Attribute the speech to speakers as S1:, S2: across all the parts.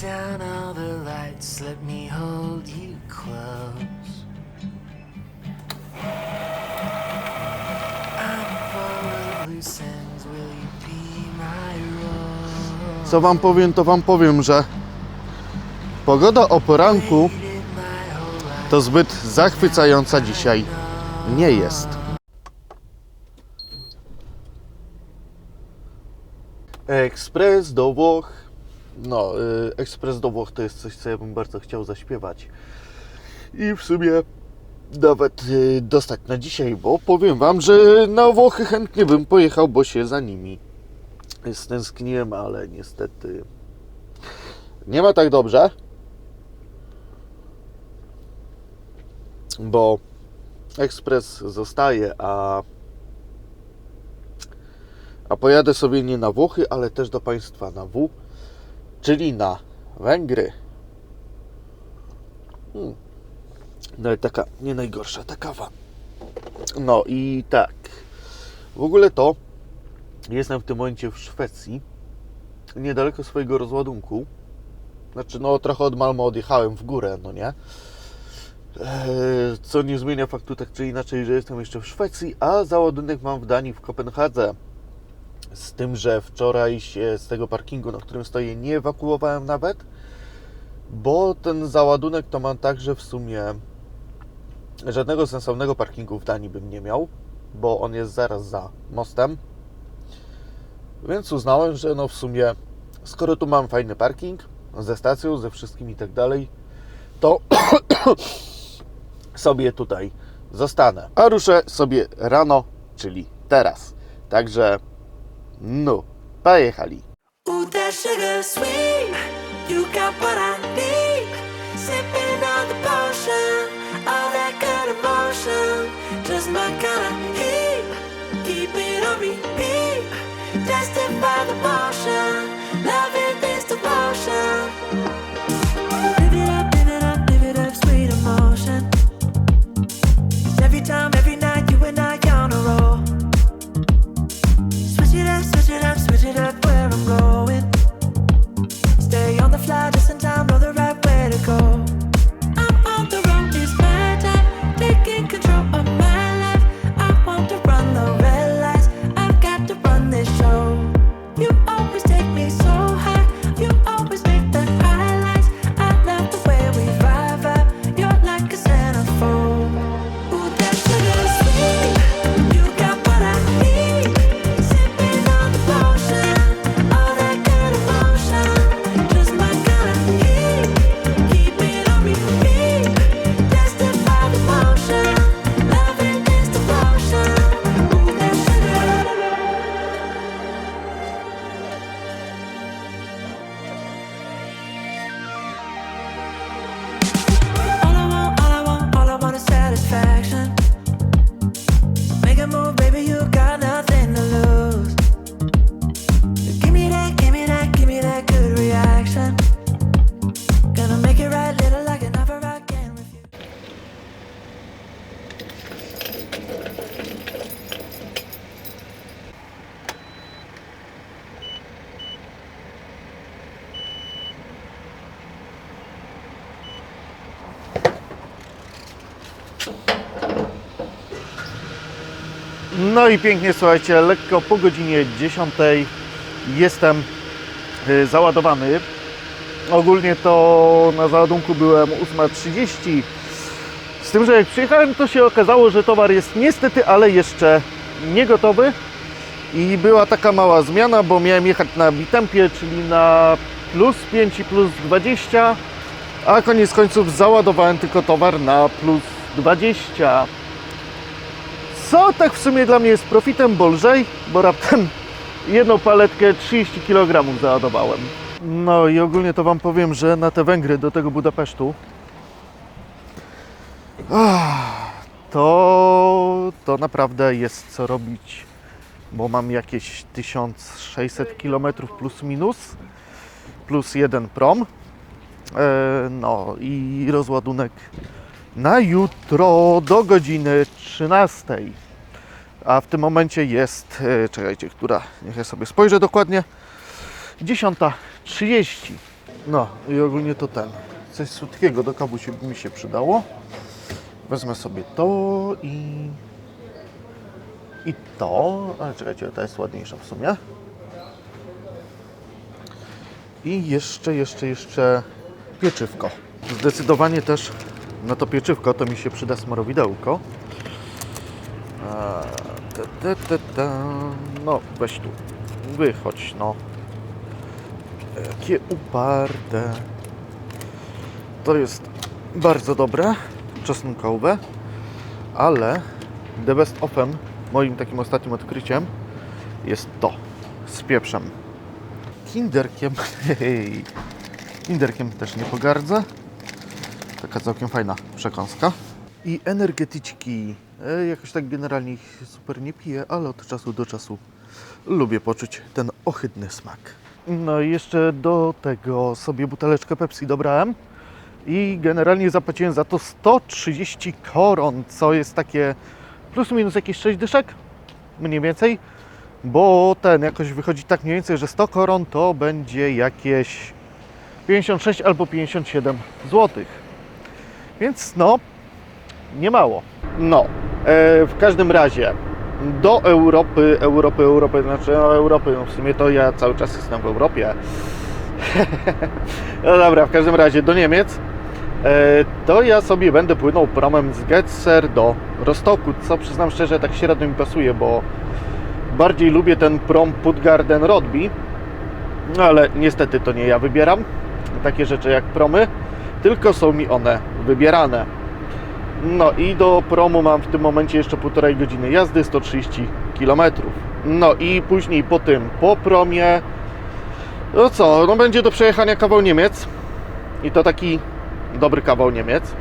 S1: Down all the lights, let me hold you close.
S2: Co wam powiem, to wam powiem, że pogoda o poranku to zbyt zachwycająca dzisiaj nie jest. Ekspres do Włoch. No, y, ekspres do Włoch to jest coś, co ja bym bardzo chciał zaśpiewać. I w sumie nawet y, dostać na dzisiaj, bo powiem wam, że na Włochy chętnie bym pojechał, bo się za nimi stęskniłem, ale niestety nie ma tak dobrze. bo ekspres zostaje, a, a pojadę sobie nie na Włochy, ale też do państwa na W, czyli na Węgry. Hmm. No i taka nie najgorsza ta kawa. No i tak. W ogóle to jestem w tym momencie w Szwecji, niedaleko swojego rozładunku. Znaczy, no trochę od Malmo odjechałem w górę, no nie? Eee, Co nie zmienia faktu tak czy inaczej, że jestem jeszcze w Szwecji, a załadunek mam w Danii w Kopenhadze. Z tym, że wczoraj się z tego parkingu, na którym stoję, nie ewakuowałem nawet, bo ten załadunek to mam tak, że w sumie żadnego sensownego parkingu w Danii bym nie miał, bo on jest zaraz za mostem. Więc uznałem, że no w sumie, skoro tu mam fajny parking ze stacją, ze wszystkim i tak dalej, to sobie tutaj zostanę. A ruszę sobie rano, czyli teraz. Także, no, pojechali.
S1: That sugar sweet, you got what I need. On the potion, all that just my kind of heat. Keep it on testify the motion.
S2: No i pięknie, słuchajcie, lekko po godzinie 10 jestem y, załadowany. Ogólnie to na załadunku byłem 8.30. Z tym, że jak przyjechałem, to się okazało, że towar jest niestety, ale jeszcze nie gotowy. I była taka mała zmiana, bo miałem jechać na bitempie, czyli na plus 5 i plus 20, a koniec końców załadowałem tylko towar na plus 20. Co tak w sumie dla mnie jest profitem, bo lżej, bo raptem jedną paletkę 30 kg załadowałem. No i ogólnie to Wam powiem, że na te Węgry do tego Budapesztu ah, to, to naprawdę jest co robić, bo mam jakieś 1600 km plus minus, plus jeden prom. E, no i rozładunek na jutro do godziny 13. A w tym momencie jest, e, czekajcie, która, niech ja sobie spojrzę dokładnie, 10.30. No i ogólnie to ten. Coś słodkiego do kawusi by mi się przydało. Wezmę sobie to i... I to. Ale czekajcie, ta jest ładniejsza w sumie. I jeszcze, jeszcze, jeszcze pieczywko. Zdecydowanie też na to pieczywko to mi się przyda ta, ta, ta, ta. No, weź tu. Wychodź, no. Jakie uparte. To jest bardzo dobre, czosnkowe, ale the best ofem, moim takim ostatnim odkryciem, jest to z pieprzem. Kinderkiem, hej, kinderkiem też nie pogardzę. Taka całkiem fajna przekąska. I energetyczki. E, jakoś tak generalnie ich super nie piję, ale od czasu do czasu lubię poczuć ten ohydny smak. No i jeszcze do tego sobie buteleczkę Pepsi dobrałem i generalnie zapłaciłem za to 130 koron, co jest takie plus minus jakieś 6 dyszek, mniej więcej, bo ten jakoś wychodzi tak mniej więcej, że 100 koron to będzie jakieś 56 albo 57 zł. Więc no, nie mało. No, e, w każdym razie do Europy, Europy, Europy, znaczy no, Europy, no w sumie to ja cały czas jestem w Europie. no dobra, w każdym razie do Niemiec. E, to ja sobie będę płynął promem z Getzer do Rostoku, co przyznam szczerze tak średnio mi pasuje, bo bardziej lubię ten prom Puttgarden Rodby, no ale niestety to nie ja wybieram takie rzeczy jak promy, tylko są mi one wybierane. No i do promu mam w tym momencie jeszcze półtorej godziny jazdy, 130 km. No i później po tym, po promie, no co, no będzie do przejechania kawał Niemiec i to taki dobry kawał Niemiec,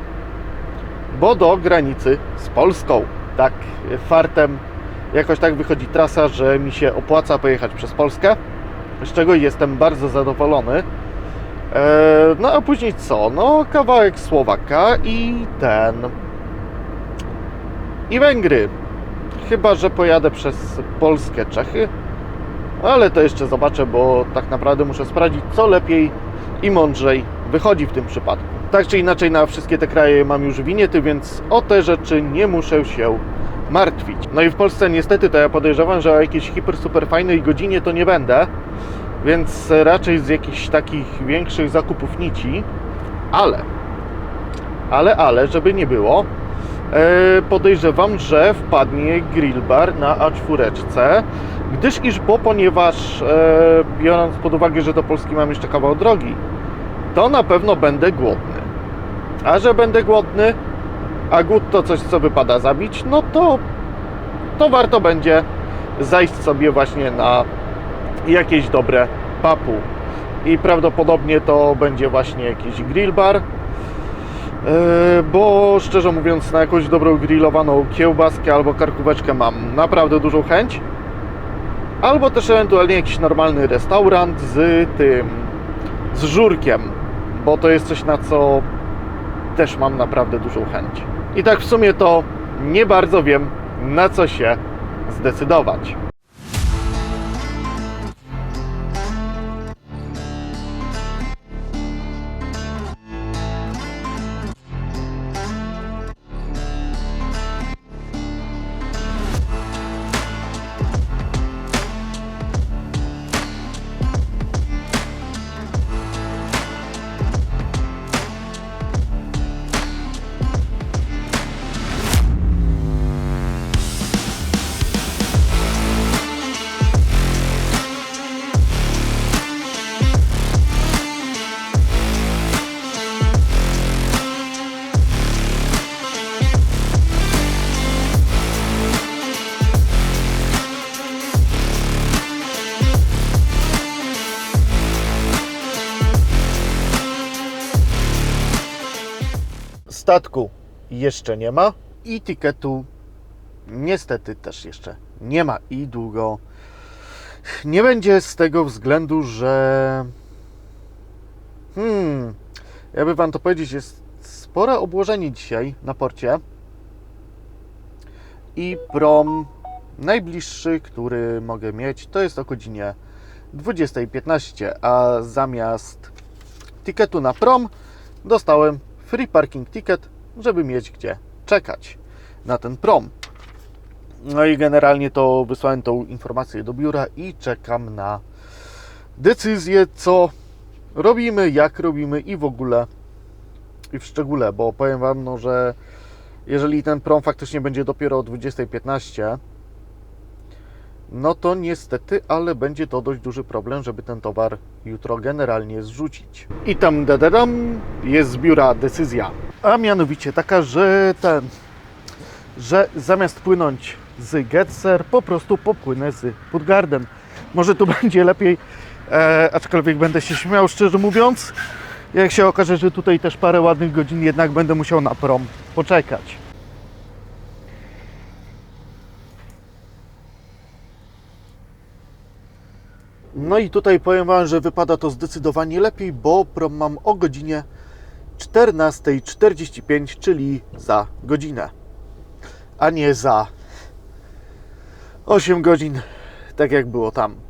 S2: bo do granicy z Polską. Tak, fartem jakoś tak wychodzi trasa, że mi się opłaca pojechać przez Polskę, z czego jestem bardzo zadowolony. Eee, No a później co? No kawałek Słowaka i ten. I Węgry. Chyba, że pojadę przez Polskę, Czechy. Ale to jeszcze zobaczę, bo tak naprawdę muszę sprawdzić, co lepiej i mądrzej wychodzi w tym przypadku. Tak czy inaczej, na wszystkie te kraje mam już winiety, więc o te rzeczy nie muszę się martwić. No i w Polsce niestety to ja podejrzewam, że o jakiejś hiper super fajnej godzinie to nie będę, więc raczej z jakichś takich większych zakupów nici, ale, ale, ale, żeby nie było, e, podejrzewam, że wpadnie grill bar na A4, gdyż iż bo, ponieważ e, biorąc pod uwagę, że do Polski mam jeszcze kawał drogi, to na pewno będę głodny. A że będę głodny, a głód to coś, co wypada zabić, no to, to warto będzie zajść sobie właśnie na jakieś dobre papu. I prawdopodobnie to będzie właśnie jakiś grill bar. Yy, bo szczerze mówiąc, na jakąś dobrą grillowaną kiełbaskę albo karkóweczkę mam naprawdę dużą chęć. Albo też ewentualnie jakiś normalny restaurant z tym, z żurkiem, bo to jest coś na co też mam naprawdę dużą chęć. I tak w sumie to nie bardzo wiem, na co się zdecydować. Statku jeszcze nie ma i tiketu niestety też jeszcze nie ma i długo nie będzie z tego względu, że hmm, jakby Wam to powiedzieć, jest spore obłożenie dzisiaj na porcie i prom najbliższy, który mogę mieć, to jest o godzinie 20.15, a zamiast tiketu na prom dostałem free parking ticket, żeby mieć gdzie czekać na ten prom. No i generalnie to wysłałem tą informację do biura i czekam na decyzję, co robimy, jak robimy i w ogóle i w szczególe, bo powiem Wam, no, że jeżeli ten prom faktycznie będzie dopiero o 20.15, no to niestety, ale będzie to dość duży problem, żeby ten towar jutro generalnie zrzucić. I tam dadadam jest z biura decyzja, a mianowicie taka, że ten, że zamiast płynąć z Getzer, po prostu popłynę z Puttgarden. Może tu będzie lepiej, e, aczkolwiek będę się śmiał, szczerze mówiąc, jak się okaże, że tutaj też parę ładnych godzin jednak będę musiał na prom poczekać. No i tutaj powiem Wam, że wypada to zdecydowanie lepiej, bo prom mam o godzinie 14.45, czyli za godzinę, a nie za 8 godzin, tak jak było tam.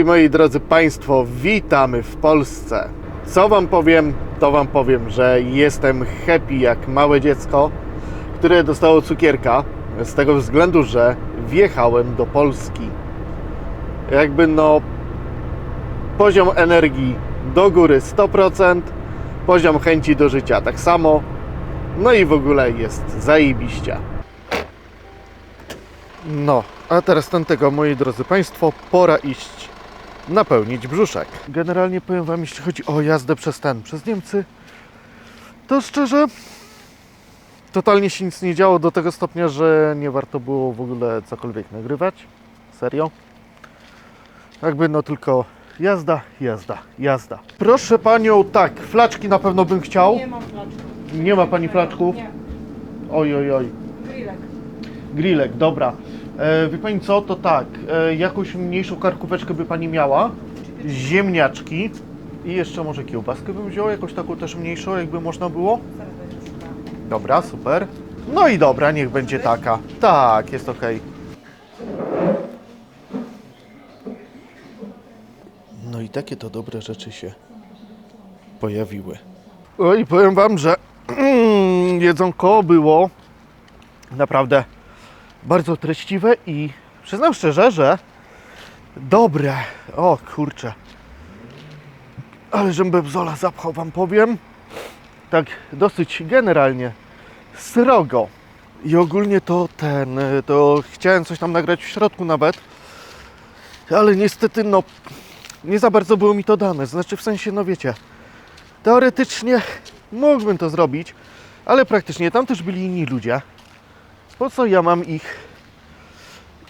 S2: I moi drodzy Państwo, witamy w Polsce. Co Wam powiem, to Wam powiem, że jestem happy jak małe dziecko, które dostało cukierka, z tego względu, że wjechałem do Polski. Jakby no, poziom energii do góry 100%, poziom chęci do życia tak samo, no i w ogóle jest zajebiście. No, a teraz ten tego, moi drodzy Państwo, pora iść napełnić brzuszek. Generalnie powiem Wam, jeśli chodzi o jazdę przez ten, przez Niemcy, to szczerze, totalnie się nic nie działo do tego stopnia, że nie warto było w ogóle cokolwiek nagrywać. Serio. Jakby no tylko jazda, jazda, jazda. Proszę Panią, tak, flaczki na pewno bym chciał.
S3: Nie mam flaczków.
S2: Nie ma Pani flaczków?
S3: Nie.
S2: Oj, oj, oj.
S3: Grillek.
S2: Grillek, dobra. E, wie Pani co, to tak, e, jakąś mniejszą karkóweczkę by Pani miała, ziemniaczki i jeszcze może kiełbaskę bym wziął, jakąś taką też mniejszą, jakby można było. Dobra, super. No i dobra, niech będzie taka. Tak, jest ok. No i takie to dobre rzeczy się pojawiły. Oj, powiem Wam, że jedzonko było naprawdę bardzo treściwe i przyznam szczerze, że dobre. O kurczę. Ale żem bebzola zapchał, Wam powiem tak dosyć generalnie srogo. I ogólnie to ten, to chciałem coś tam nagrać w środku nawet, ale niestety no nie za bardzo było mi to dane. Znaczy w sensie, no wiecie, teoretycznie mógłbym to zrobić, ale praktycznie tam też byli inni ludzie. Po co ja mam ich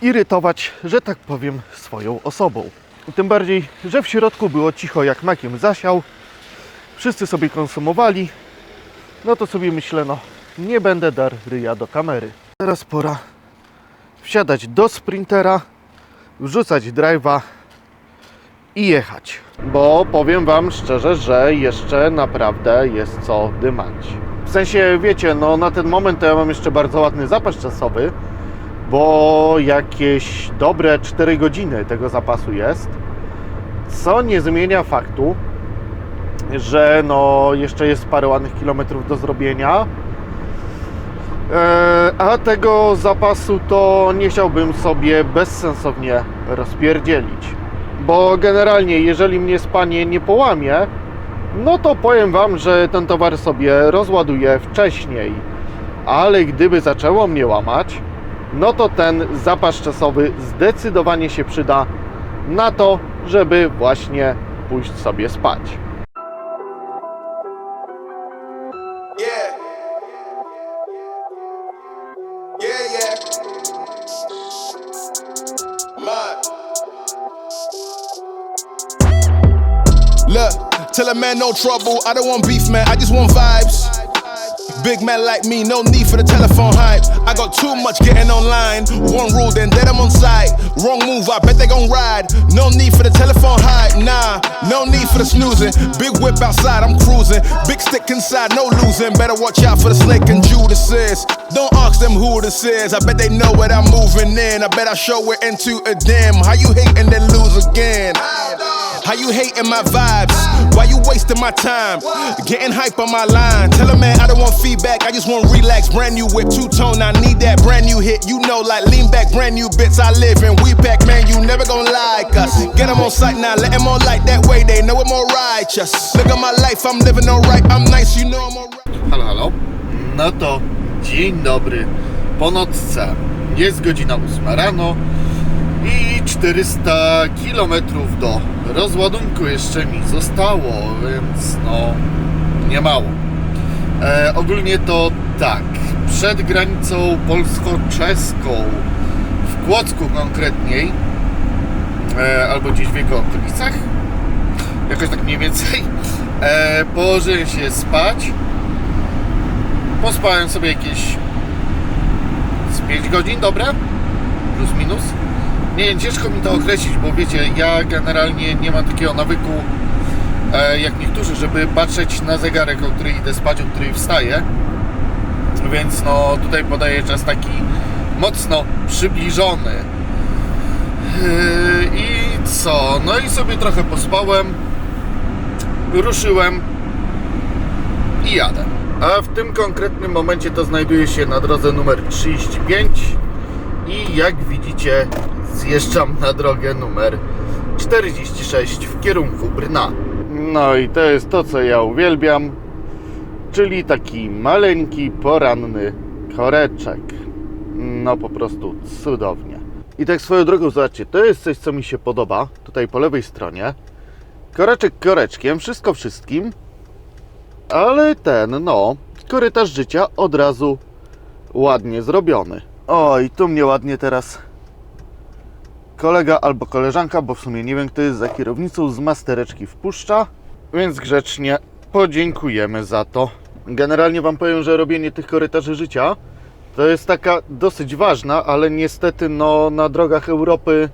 S2: irytować, że tak powiem, swoją osobą? Tym bardziej, że w środku było cicho jak makiem zasiał, wszyscy sobie konsumowali, no to sobie myślę, no nie będę dar ryja do kamery. Teraz pora wsiadać do sprintera, wrzucać drive'a i jechać. Bo powiem Wam szczerze, że jeszcze naprawdę jest co dymać. W sensie, wiecie, no na ten moment to ja mam jeszcze bardzo ładny zapas czasowy, bo jakieś dobre 4 godziny tego zapasu jest. Co nie zmienia faktu, że no jeszcze jest parę ładnych kilometrów do zrobienia. E, A tego zapasu to nie chciałbym sobie bezsensownie rozpierdzielić. Bo generalnie, jeżeli mnie spanie nie połamie, no to powiem Wam, że ten towar sobie rozładuję wcześniej. Ale gdyby zaczęło mnie łamać, no to ten zapas czasowy zdecydowanie się przyda na to, żeby właśnie pójść sobie spać.
S3: Man no trouble. I don't want beef, man. I just want vibes. Big man like me, no need for the telephone hype. Got too much getting online. One rule, then dead I'm on site. Wrong move, I bet they gon' ride. No need for the telephone hype, nah. No need for the snoozing. Big whip outside, I'm cruising. Big stick inside, no losing. Better watch out for the snake and Judas is. Don't ask them who this is. I bet they know what I'm moving in. I bet I show it into a dim. How you hate and then lose again? How you hating my vibes? Why you wasting my time? Getting hype on my line. Tell a man I don't want feedback, I just want relax. Brand new whip, two tone, I need that brand new hit. You know, like lean back, brand new bits I live. We back, man, you never gonna like us. Get them on sight now, let them that way, they know I'm righteous. Look at my life, I'm living I'm nice, you know I'm.
S2: Halo, halo. No to dzień dobry. Po nocce. Jest godzina 8 rano i 400 km do rozładunku jeszcze mi zostało, więc no nie mało. E, ogólnie to tak, przed granicą polsko-czeską, w Kłodzku konkretniej, e, albo gdzieś w jego okolicach, jakoś tak mniej więcej, e, położyłem się spać, Pospałem sobie jakieś z 5 godzin, dobre? Plus minus. Nie wiem, ciężko mi to określić, bo wiecie, ja generalnie nie mam takiego nawyku e, jak niektórzy, żeby patrzeć na zegarek, o której idę spać, o której wstaję. Więc no tutaj podaję czas taki mocno przybliżony. Yy, I co? No i sobie trochę pospałem, ruszyłem i jadę. A w tym konkretnym momencie to znajduje się na drodze numer 35 i jak widzicie zjeżdżam na drogę numer 46 w kierunku Brna. No i to jest to, co ja uwielbiam, czyli taki maleńki, poranny koreczek. No po prostu cudownie. I tak swoją drogą, zobaczcie, to jest coś, co mi się podoba, tutaj po lewej stronie. Koreczek koreczkiem, wszystko wszystkim, ale ten, no, korytarz życia od razu ładnie zrobiony. O, i tu mnie ładnie teraz kolega albo koleżanka, bo w sumie nie wiem kto jest za kierownicą, z mastereczki wpuszcza, więc grzecznie podziękujemy za to. Generalnie Wam powiem, że robienie tych korytarzy życia to jest taka dosyć ważna, ale niestety no, na drogach Europy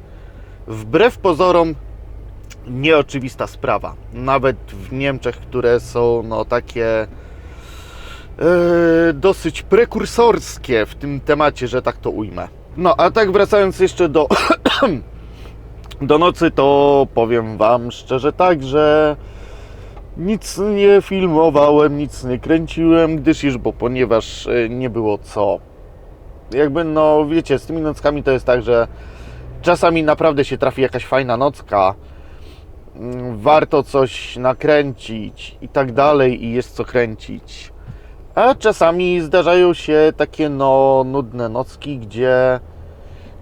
S2: wbrew pozorom nieoczywista sprawa. Nawet w Niemczech, które są no takie e, dosyć prekursorskie w tym temacie, że tak to ujmę. No, a tak wracając jeszcze do, do nocy, to powiem Wam szczerze tak, że nic nie filmowałem, nic nie kręciłem, gdyż już, bo ponieważ e, nie było co. Jakby, no wiecie, z tymi nockami to jest tak, że czasami naprawdę się trafi jakaś fajna nocka, mm, warto coś nakręcić i tak dalej i jest co kręcić. A czasami zdarzają się takie no nudne nocki, gdzie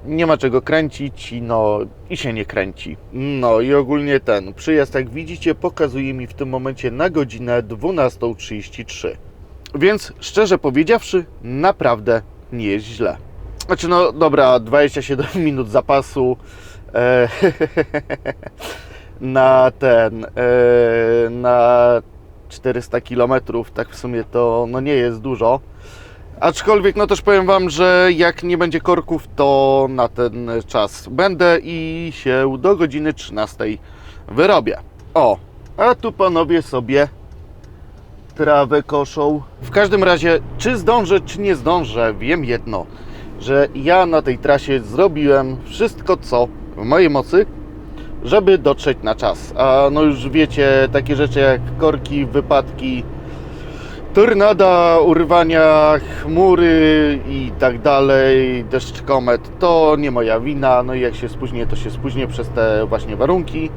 S2: nie ma czego kręcić i no i się nie kręci. No i ogólnie ten przyjazd jak widzicie pokazuje mi w tym momencie na godzinę 12.33. Więc szczerze powiedziawszy naprawdę nie jest źle. Znaczy no dobra, 27 minut zapasu e, na ten e, na 400 km, tak w sumie to no nie jest dużo. Aczkolwiek no też powiem Wam, że jak nie będzie korków, to na ten czas będę i się do godziny 13 wyrobię. O, a tu panowie sobie trawę koszą. W każdym razie, czy zdążę, czy nie zdążę, wiem jedno, że ja na tej trasie zrobiłem wszystko, co w mojej mocy, żeby dotrzeć na czas. A no już wiecie, takie rzeczy jak korki, wypadki, tornada, urwania chmury i tak dalej, deszcz komet, to nie moja wina. No i jak się spóźnię, to się spóźnię przez te właśnie warunki.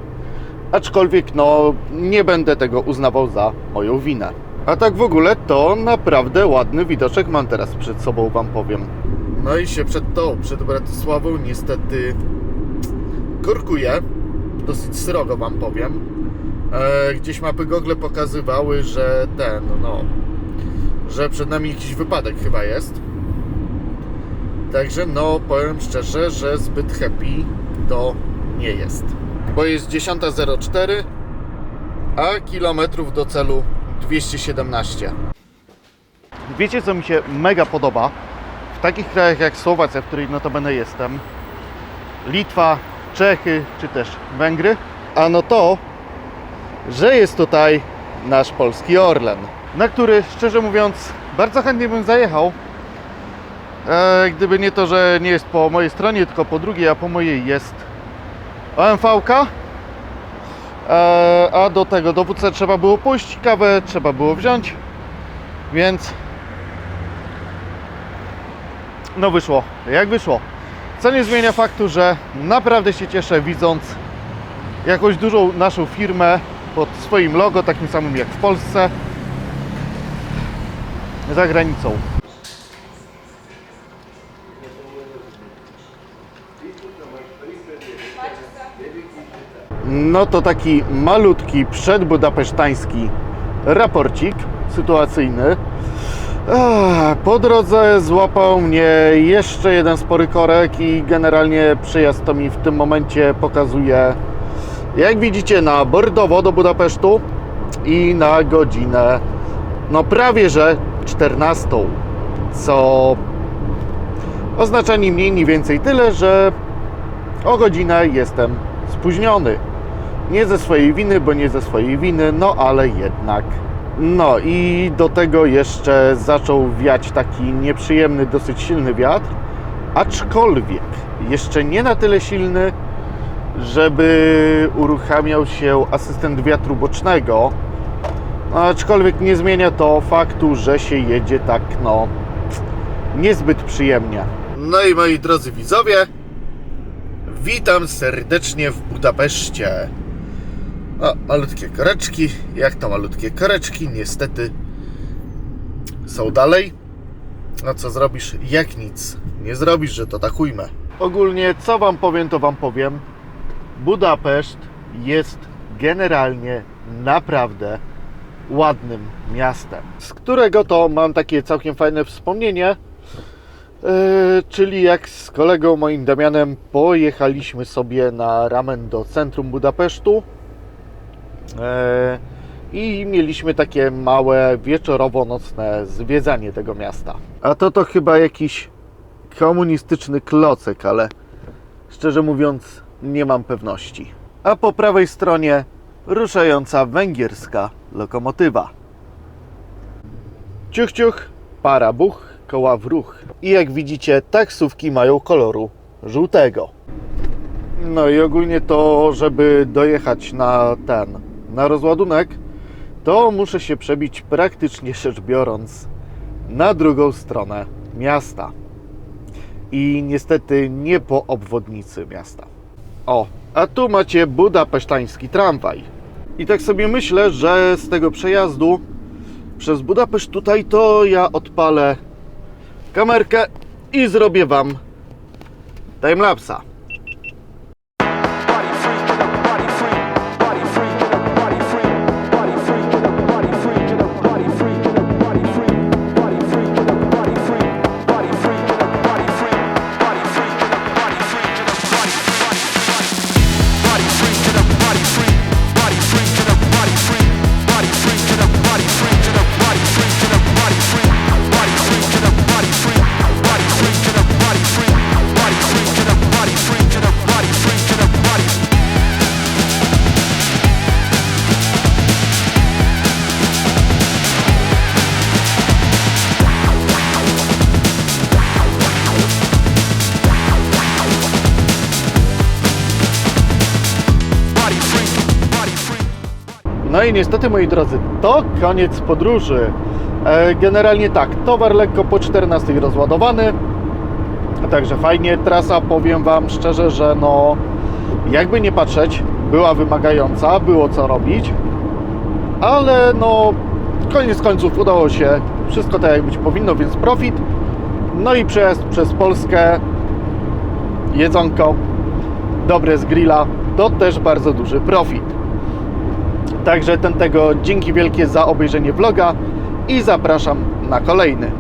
S2: Aczkolwiek no nie będę tego uznawał za moją winę. A tak w ogóle to naprawdę ładny widoczek mam teraz przed sobą, wam powiem. No i się przed tą, przed Bratysławą niestety korkuje. Dosyć srogo wam powiem. E, gdzieś mapy Google pokazywały, że ten, no, że przed nami jakiś wypadek chyba jest. Także no, powiem szczerze, że zbyt happy to nie jest. Bo jest 10.04, a kilometrów do celu 217. Wiecie, co mi się mega podoba? W takich krajach jak Słowacja, w której notabene jestem, Litwa, Czechy czy też Węgry, ano to, że jest tutaj nasz polski Orlen, na który szczerze mówiąc bardzo chętnie bym zajechał. E, gdyby nie to, że nie jest po mojej stronie, tylko po drugiej, a po mojej jest OMV-ka. E, a do tego dowódcę trzeba było pójść, kawę trzeba było wziąć, więc no wyszło, jak wyszło. Co nie zmienia faktu, że naprawdę się cieszę widząc jakąś dużą naszą firmę pod swoim logo, takim samym jak w Polsce, za granicą. No to taki malutki przedbudapesztański raporcik sytuacyjny. Po drodze złapał mnie jeszcze jeden spory korek i generalnie przyjazd to mi w tym momencie pokazuje, jak widzicie, na Bordowo do Budapesztu i na godzinę, no prawie że 14, co oznacza ni mniej, ni więcej tyle, że o godzinę jestem spóźniony. Nie ze swojej winy, bo nie ze swojej winy, no ale jednak. No i do tego jeszcze zaczął wiać taki nieprzyjemny, dosyć silny wiatr, aczkolwiek jeszcze nie na tyle silny, żeby uruchamiał się asystent wiatru bocznego. No, aczkolwiek nie zmienia to faktu, że się jedzie tak, no, niezbyt przyjemnie. No i moi drodzy widzowie, witam serdecznie w Budapeszcie. O, malutkie koreczki. Jak to malutkie koreczki? Niestety są dalej. No co zrobisz? Jak nic. Nie zrobisz, że to tak ujmę. Ogólnie, co wam powiem, to wam powiem. Budapeszt jest generalnie naprawdę ładnym miastem, z którego to mam takie całkiem fajne wspomnienie. Yy, czyli jak z kolegą moim Damianem pojechaliśmy sobie na ramen do centrum Budapesztu. E, i mieliśmy takie małe wieczorowo-nocne zwiedzanie tego miasta. A to to chyba jakiś komunistyczny klocek, ale szczerze mówiąc nie mam pewności. A po prawej stronie ruszająca węgierska lokomotywa. Ciuch, ciuch, para buch, koła w ruch. I jak widzicie, taksówki mają koloru żółtego. No i ogólnie to, żeby dojechać na ten, na rozładunek, to muszę się przebić praktycznie rzecz biorąc na drugą stronę miasta. I niestety nie po obwodnicy miasta. O, a tu macie budapesztański tramwaj. I tak sobie myślę, że z tego przejazdu przez Budapeszt tutaj to ja odpalę kamerkę i zrobię Wam timelapsa. No i niestety, moi drodzy, to koniec podróży. E, Generalnie tak, towar lekko po 14 rozładowany. Także fajnie, trasa powiem Wam szczerze, że no jakby nie patrzeć, była wymagająca, było co robić, ale no koniec końców udało się wszystko tak jak być powinno, więc profit. No i przejazd przez Polskę, jedzonko, dobre z grilla, to też bardzo duży profit. Także ten tego dzięki wielkie za obejrzenie vloga i zapraszam na kolejny.